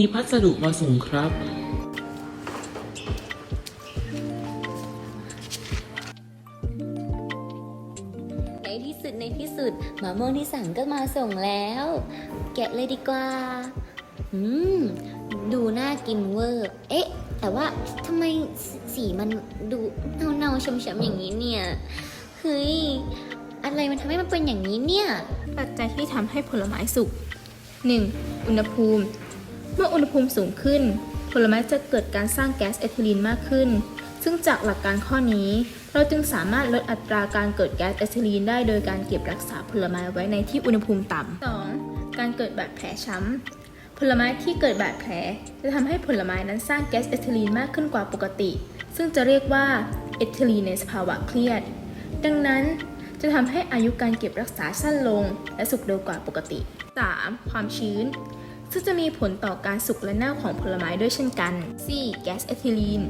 มีพัสดุมาส่งครับ ในที่สุดในที่สุดมะม่วงที่สั่งก็มาส่งแล้ว แกะเลยดีกว่า อืม ดูน่ากินเวอร์ เอ๊ะ แต่ว่าทำไมสสีมันดูเนาเนาๆช้ำๆอย่างนี้เนี่ยเฮ้ยอะไรมันทำให้มันเป็นอย่างนี้เนี่ย ปัจจัยที่ทำให้ผลไม้สุก 1. อุณหภูมิ เมื่ออุณหภูมิสูงขึ้น ผลไม้จะเกิดการสร้างแก๊สเอทิลีนมากขึ้น ซึ่งจากหลักการข้อนี้ เราจึงสามารถลดอัตราการเกิดแก๊สเอทิลีนได้โดยการเก็บรักษาผลไม้ไว้ในที่อุณหภูมิต่ำ 2. การเกิดบาดแผลช้ำ ผลไม้ที่เกิดบาดแผล จะทำให้ผลไม้นั้นสร้างแก๊สเอทิลีนมากขึ้นกว่าปกติ ซึ่งจะเรียกว่าเอทิลีนในสภาวะเครียด ดังนั้นจะทำให้อายุการเก็บรักษาสั้นลง และสุกเร็วกว่าปกติ 3. ความชื้น ซึ่งจะมีผลต่อการสุกและเน่าของผลไม้ด้วยเช่นกัน 4. แก๊สเอทิลีน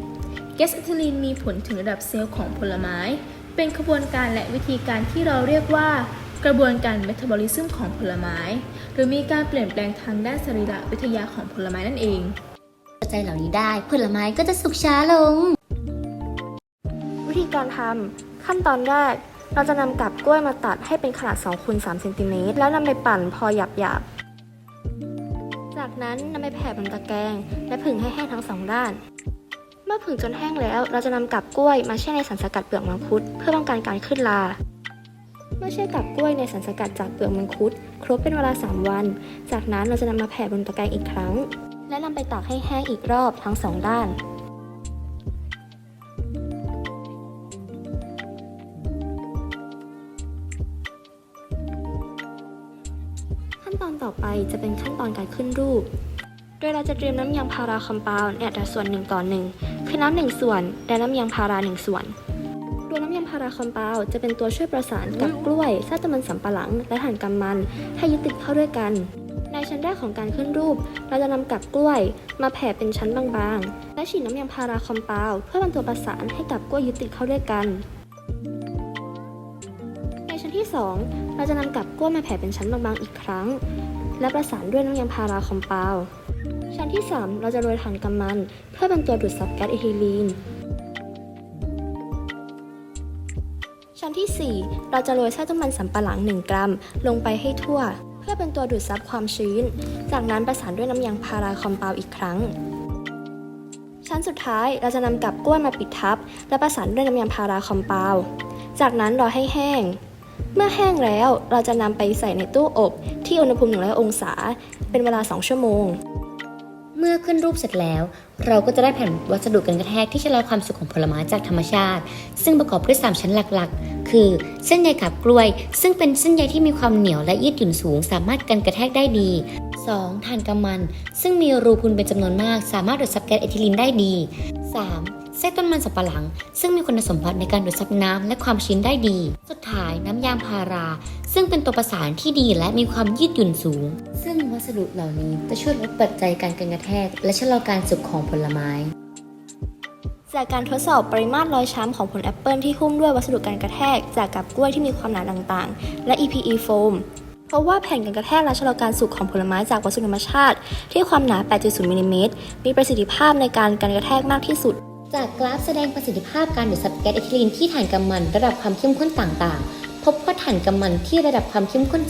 แก๊สเอทิลีนมีผลถึงระดับเซลล์ของผลไม้ เป็นกระบวนการและวิธีการที่เราเรียกว่า กระบวนการเมตาบอลิซึมของผลไม้ หรือมีการเปลี่ยนแปลงทางด้านสรีระวิทยาของผลไม้นั่นเองปัจจัยเหล่านี้ได้ผลไม้ก็จะสุกช้าลง วิธีการทำขั้นตอนแรกเราจะนำกับกล้วยมาตัดให้เป็นขนาด2คูณ3เซนติเมตรแล้วนำไปปั่นพอหยาบๆ จากนั้นนำไปแผ่บนตะแกรงและผึ่งให้แห้งทั้งสองด้าน เมื่อผึ่งจนแห้งแล้ว เราจะนำกับกล้วยมาแช่ในสารสกัดเปลือกมังคุดเพื่อป้องกันการขึ้นราเมื่อแช่กับกล้วยในสารสกัดจากเปลือกมังคุด ครบเป็นเวลา 3 วัน จากนั้นเราจะนำมาแผ่บนตะแกรงอีกครั้ง และนำไปตากให้แห้งอีกรอบทั้งสองด้าน ขั้นตอนต่อไปจะเป็นขั้นตอนการขึ้นรูป โดยเราจะเตรียมน้ำยางพาราคอมเพลน์ในอัตราส่วน1ต่อ1คือน้ำหนึ่งส่วนและน้ำยางพารา1ส่วนตัวน้ำยางพาราคอมเพลน์จะเป็นตัวช่วยประสานกับกล้วยซาตะมันสำปะหลัง และถ่านกำมัน ให้ยึดติดเข้าด้วยกัน ในชั้นแรกของการขึ้นรูป เราจะนำกับกล้วยมาแผ่เป็นชั้นบางๆ และฉีดน้ำยางพาราคอมเพลน์เพื่อเป็นตัวประสานให้กับกล้วยยึดติดเข้าด้วยกัน ที่ 2 เราจะนำกับกล้วยมาแผ่เป็นชั้นบางๆอีกครั้ง และประสานด้วยน้ำยางพาราคอมเพลน์ชั้นที่ 3 เราจะโรยถ่านกำมัน เพื่อเป็นตัวดูดซับแก๊สเอทิลีน ชั้นที่ 4 เราจะโรยไส้ต้มมันสำปะหลัง 1 กรัม ลงไปให้ทั่ว เพื่อเป็นตัวดูดซับความชื้น จากนั้นประสานด้วยน้ำยางพาราคอมเพลน์อีกครั้ง ชั้นสุดท้ายเราจะนำกับกล้วยมาปิดทับ และประสานด้วยน้ำยางพาราคอมเพลน์จากนั้นรอให้แห้ง เมื่อแห้งแล้วเราจะนำไปใส่ในตู้อบที่อุณหภูมิ 100 องศา เป็นเวลา 2 ชั่วโมง เมื่อขึ้นรูปเสร็จแล้ว เราก็จะได้แผ่นวัสดุกันกระแทกที่ชะลอความสุกของผลไม้จากธรรมชาติ ซึ่งประกอบด้วย 3 ชั้นหลักๆ คือ เส้นใยกับกล้วย ซึ่งเป็นเส้นใยที่มีความเหนียวและยืดหยุ่นสูง สามารถกันกระแทกได้ดี 2. ถ่านกำมัน ซึ่งมีรูพุนเป็นจำนวนมาก สามารถดูดซับแก๊สเอทิลีนได้ดี 3. เส้นต้นมันสับปะหลัง ซึ่งมีคุณสมบัติในการดูดซับน้ำและความชื้นได้ดี สุดท้ายน้ำยางพารา ซึ่งเป็นตัวประสานที่ดีและมีความยืดหยุ่นสูง ซึ่งวัสดุเหล่านี้จะช่วยลดปัจจัยการกระแทก และชะลอการสุกของผลไม้จากการทดสอบปริมาตรรอยช้ำของผลแอปเปิลที่หุ้มด้วยวัสดุการกระแทก จากกับกล้วยที่มีความหนาต่างๆ และ EPE โฟม เพราะว่าแผ่นกันกระแทกและชะลอการสุกของผลไม้จากวัสดุธรรมชาติ ที่ความหนา 8.0มิลลิเมตร มีประสิทธิภาพในการกันกระแทกมากที่สุด จากกราฟแสดงประสิทธิภาพการดูดซับแก๊สเอทิลีนที่ถ่านกำมันระดับความเข้มข้นต่างๆ พบว่าถ่านกำมันที่ระดับความเข้มข้น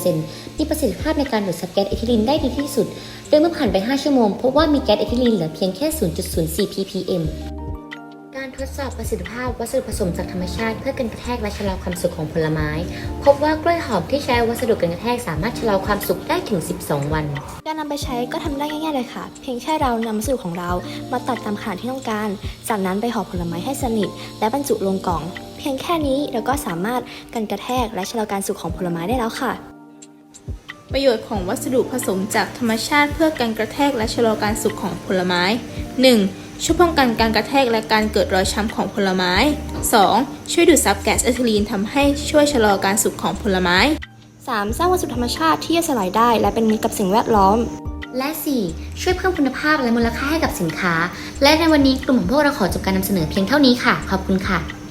30%มีประสิทธิภาพในการดูดซับแก๊สเอทิลีนได้ดีที่สุด โดยเมื่อผ่านไป 5 ชั่วโมงพบว่ามีแก๊สเอทิลีนเหลือเพียงแค่ 0.04 ppm ทดสอบประสิทธิภาพวัสดุผสมจากธรรมชาติ เพื่อกันกระแทกและชะลอความสุกของผลไม้ พบว่ากล้วยหอมที่ใช้วัสดุกันกระแทกสามารถชะลอความสุกได้ถึง 12 วันการนำไปใช้ก็ทำได้ง่ายๆเลยค่ะ เพียงแค่เรานำวัสดุของเรามาตัดตามขนาดที่ต้องการ จากนั้นไปห่อผลไม้ให้สนิท และบรรจุลงกล่อง เพียงแค่นี้เราก็สามารถกันกระแทกและชะลอการสุกของผลไม้ได้แล้วค่ะประโยชน์ของวัสดุผสมจากธรรมชาติเพื่อการกระแทกและชะลอการสุกของผลไม้ 1. ช่วยป้องกันการกระแทกและการเกิดรอยช้ำของผลไม้ 2. ช่วยดูดซับแก๊สเอทิลีนทำให้ช่วยชะลอการสุกของผลไม้ 3. สร้างวัสดุธรรมชาติที่ย่อยสลายได้ และเป็นมิตรกับสิ่งแวดล้อม และ 4. ช่วยเพิ่มคุณภาพและมูลค่าให้กับสินค้า และในวันนี้กลุ่มของพวกเราขอจบการนำเสนอเพียงเท่านี้ค่ะ ขอบคุณค่ะ